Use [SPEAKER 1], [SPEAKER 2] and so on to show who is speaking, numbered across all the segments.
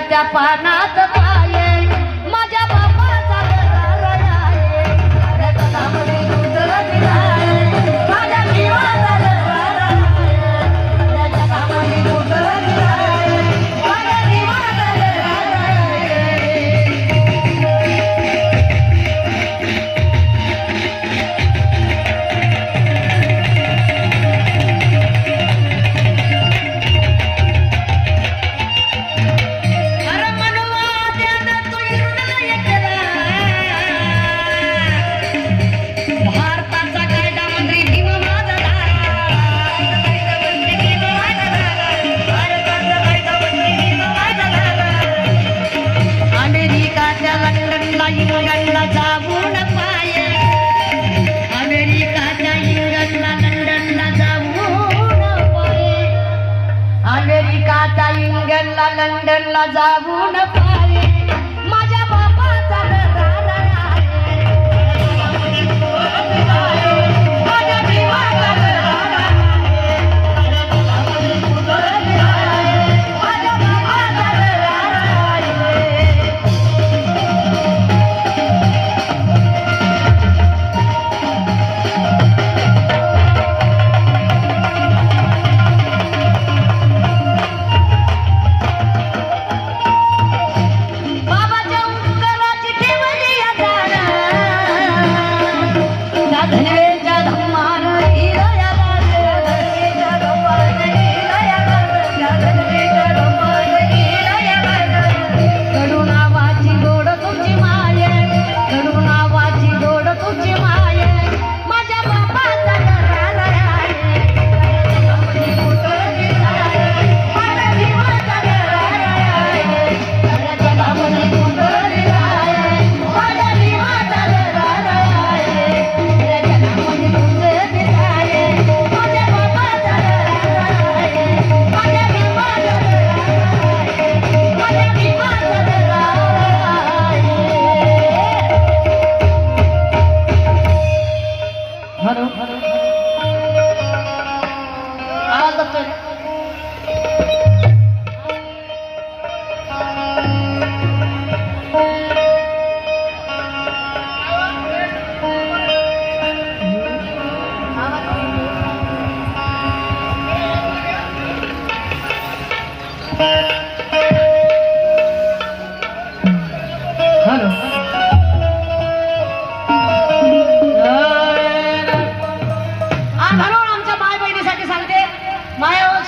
[SPEAKER 1] त्या पानात लंडनला जाऊन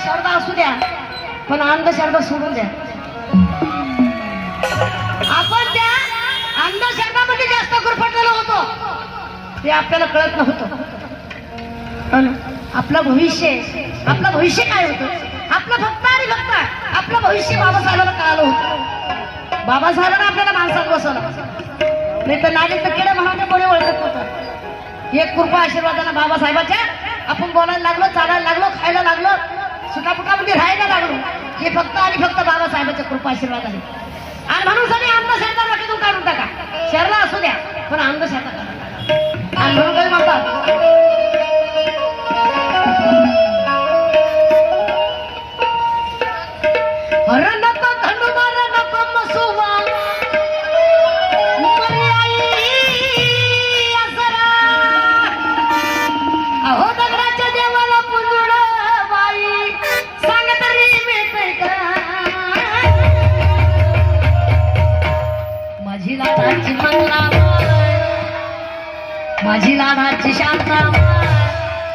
[SPEAKER 1] श्रद्धा असू द्या पण अंधश्रद्धा सोडून द्या. आपण त्या अंधश्रद्धामध्ये जास्त गुरफटलेलो होतो. ते आपल्याला कळत नव्हतं. हो आपलं भविष्य आपलं भविष्य काय होतं? आपलं भक्त आणि भक्त आपलं भविष्य बाबासाहेबांना कळालं होतं. बाबासाहेबांना आपल्याला माणसात बसवलं. नाही तर लागेल तर केलं म्हणून कोणी ओळखत नव्हतं. एक कृपा आशीर्वादानं बाबासाहेबाच्या आपण बोलायला लागलो चालायला लागलो खायला लागलो सुटापुटामध्ये राहायला लागलो. हे फक्त आणि फक्त बाबासाहेबाच्या कृपा आशीर्वादाने आणि म्हणून सगळे आमदार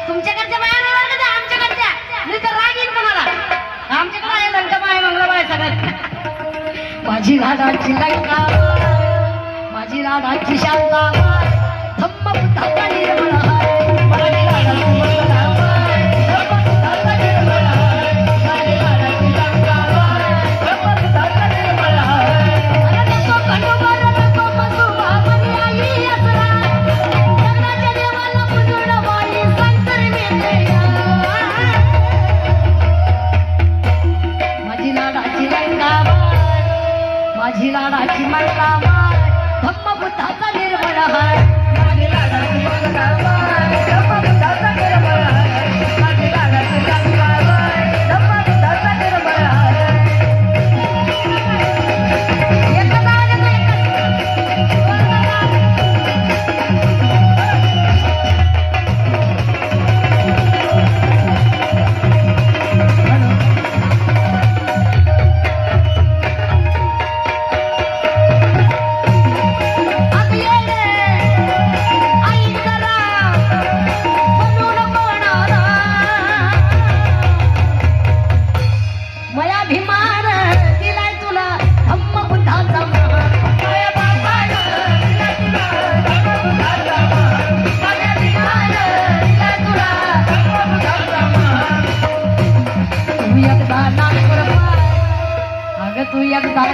[SPEAKER 1] तुमच्याकडच्या बाया नाही का आमच्याकडच्या? मी तर राग येईल तुम्हाला आमच्याकडे आहे लंका बाय मंगळा आहे सगळ्यात. माझी राधाची लंका माझी राधाची शांता धम्म बुद्धाचा निर्मळ. माझी लाडाची मंगलाबाई धम्म बुद्धाचा निर्मळ हाय.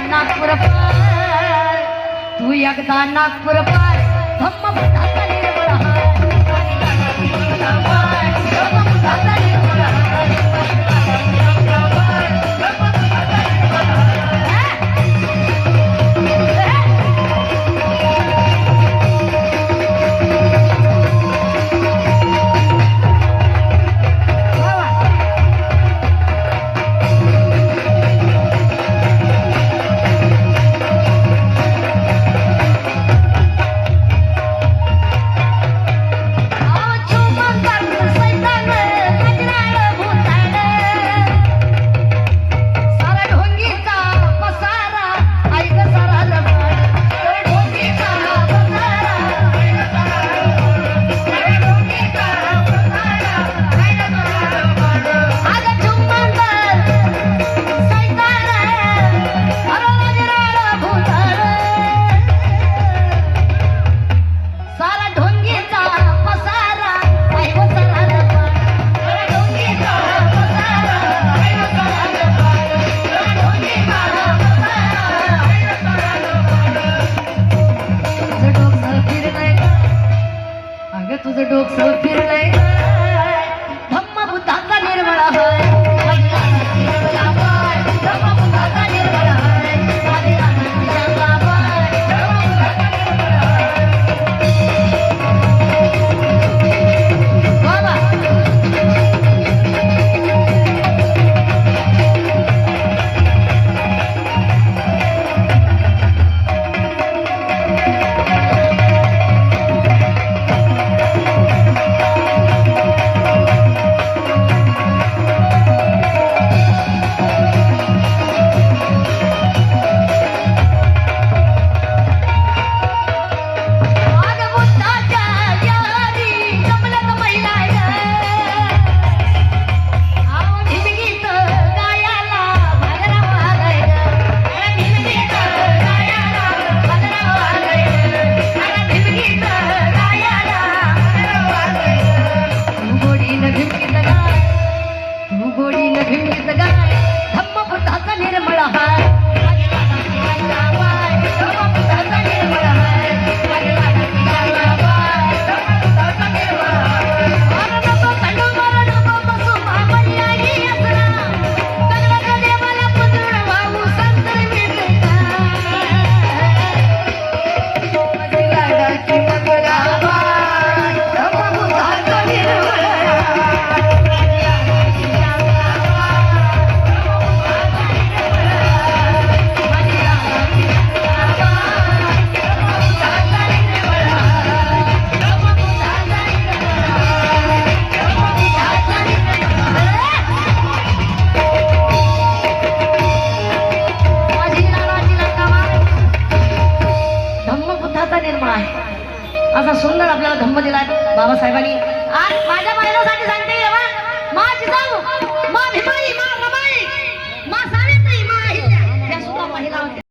[SPEAKER 1] नागपूर पार तू एकदा नागपूर पार धम्म बाबासाहेबांनी आज माझ्या महिलांसाठी सांगते